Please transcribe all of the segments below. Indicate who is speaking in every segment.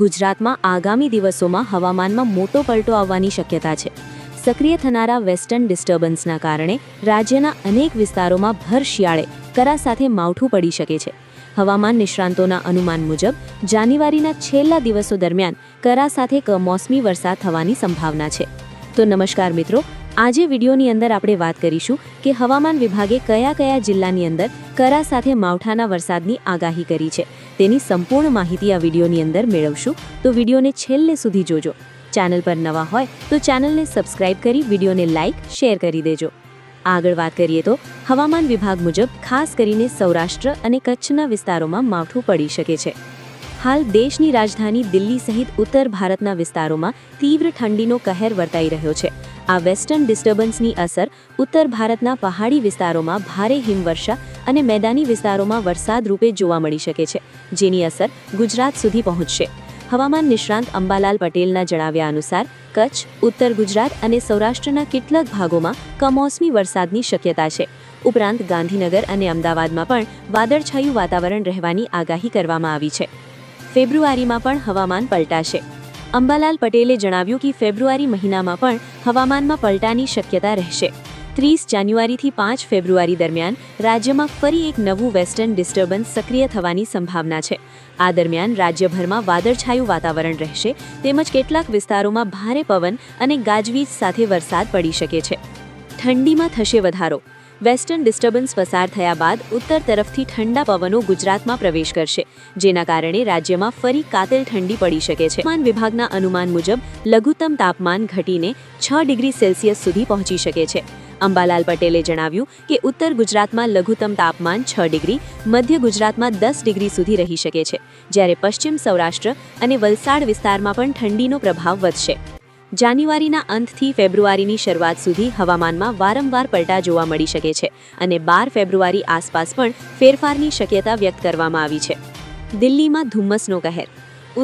Speaker 1: ગુજરાતમાં આગામી દિવસોમાં હવામાનમાં મોટો પલટો આવવાની શક્યતા છે. સક્રિય થનારા વેસ્ટર્ન ડિસ્ટર્બન્સના કારણે રાજ્યના અનેક વિસ્તારોમાં ભર શિયાળે કરા સાથે માવઠું પડી શકે છે. હવામાન નિષ્ણાંતોના અનુમાન મુજબ, જાન્યુઆરીના છેલ્લા દિવસો દરમિયાન કરા સાથે કમોસમી વરસાદ થવાની સંભાવના છે. તો નમસ્કાર મિત્રો, આજે વિડીયોની અંદર આપણે વાત કરીશું કે હવામાન વિભાગે કયા કયા જિલ્લાની અંદર કરા સાથે માવઠાના વરસાદની આગાહી કરી છે. તેની સંપૂર્ણ માહિતી આ વિડીયોની અંદર મેળવશું. તો વિડીયોને છેલ્લે સુધી જોજો. ચેનલ પર નવા હોય તો ચેનલને સબસ્ક્રાઇબ કરી વિડીયોને લાઇક, શેર કરી દેજો. આગળ વાત કરીએ તો હવામાન વિભાગ મુજબ ખાસ કરીને સૌરાષ્ટ્ર અને કચ્છના વિસ્તારોમાં માવઠું પડી શકે છે. હાલ દેશની રાજધાની દિલ્હી સહિત ઉત્તર ભારતના વિસ્તારોમાં તીવ્ર ઠંડીનો કહેર વર્તાઈ રહ્યો છે. આ વેસ્ટર્ન ડિસ્ટર્બન્સની અસર ઉત્તર ભારતના પહાડી વિસ્તારોમાં ભારે હિમવર્ષા અને મેદાની વિસ્તારોમાં વરસાદ રૂપે જોવા મળી શકે છે, જેની અસર ગુજરાત સુધી પહોંચશે. હવામાન નિષ્ણાંત અંબાલાલ પટેલના જણાવ્યા અનુસાર, કચ્છ, ઉત્તર ગુજરાત અને સૌરાષ્ટ્રના કેટલાક ભાગોમાં કમોસમી વરસાદની શક્યતા છે. ઉપરાંત ગાંધીનગર અને અમદાવાદમાં પણ વાદળછાયું વાતાવરણ રહેવાની આગાહી કરવામાં આવી છે. ફેબ્રુઆરીમાં પણ હવામાન પલટાશે. અંબાલાલ પટેલે જણાવ્યું કે ફેબ્રુઆરી મહિનામાં પણ હવામાનમાં પલટાની શક્યતા રહેશે. ત્રીસ જાન્યુઆરીથી પાંચ ફેબ્રુઆરી દરમિયાન રાજ્યમાં ફરી એક નવું વેસ્ટર્ન ડિસ્ટર્બન્સ સક્રિય થવાની સંભાવના છે. આ દરમિયાન રાજ્યભરમાં વાદળછાયું વાતાવરણ રહેશે, તેમજ કેટલાક વિસ્તારોમાં ભારે પવન અને ગાજવીજ સાથે વરસાદ પડી શકે છે. ઠંડીમાં થશે વધારો. વેસ્ટર્ન ડિસ્ટર્બન્સ પસાર થયા બાદ ઉત્તર તરફથી ઠંડા પવનો ગુજરાતમાં પ્રવેશ કરશે, જેના કારણે રાજ્યમાં ફરી કાતિલ ઠંડી પડી શકે છે. હવામાન વિભાગના અનુમાન મુજબ, લઘુત્તમ તાપમાન ઘટીને છ ડિગ્રી સેલ્સિયસ સુધી પહોંચી શકે છે. અંબાલાલ પટેલે જણાવ્યું કે, ઉત્તર ગુજરાતમાં લઘુત્તમ તાપમાન છ ડિગ્રી, મધ્ય ગુજરાતમાં દસ ડિગ્રી સુધી રહી શકે છે, જ્યારે પશ્ચિમ સૌરાષ્ટ્ર અને વલસાડ વિસ્તારમાં પણ ઠંડીનો પ્રભાવ વધશે. જાન્યુઆરીના અંતથી ફેબ્રુઆરીની શરૂઆત સુધી હવામાનમાં વારંવાર પલટા જોવા મળી શકે છે અને બાર ફેબ્રુઆરી આસપાસ પણ ફેરફારની શક્યતા વ્યક્ત કરવામાં આવી છે. દિલ્હીમાં ધુમ્મસનો કહેર.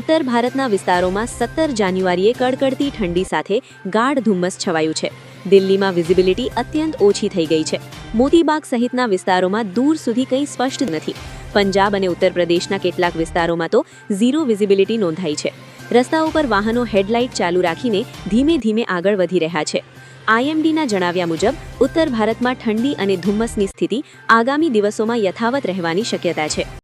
Speaker 1: ઉત્તર ભારતના વિસ્તારોમાં સત્તર જાન્યુઆરીએ કડકડતી ઠંડી સાથે ગાઢ ધુમ્મસ છવાયું છે. દિલ્હીમાં વિઝિબિલિટી અત્યંત ઓછી થઈ ગઈ છે. મોતીબાગ સહિતના વિસ્તારોમાં દૂર સુધી કંઈ સ્પષ્ટ નથી. પંજાબ અને ઉત્તર પ્રદેશના કેટલાક વિસ્તારોમાં તો ઝીરો વિઝિબિલિટી નોંધાઈ છે. રસ્તાઓ ઉપર વાહનો હેડલાઇટ ચાલુ રાખીને ધીમે ધીમે આગળ વધી રહ્યા છે. આઈએમડીના જણાવ્યા મુજબ, ઉત્તર ભારતમાં ઠંડી અને ધુમ્મસની સ્થિતિ આગામી દિવસોમાં યથાવત રહેવાની શક્યતા છે.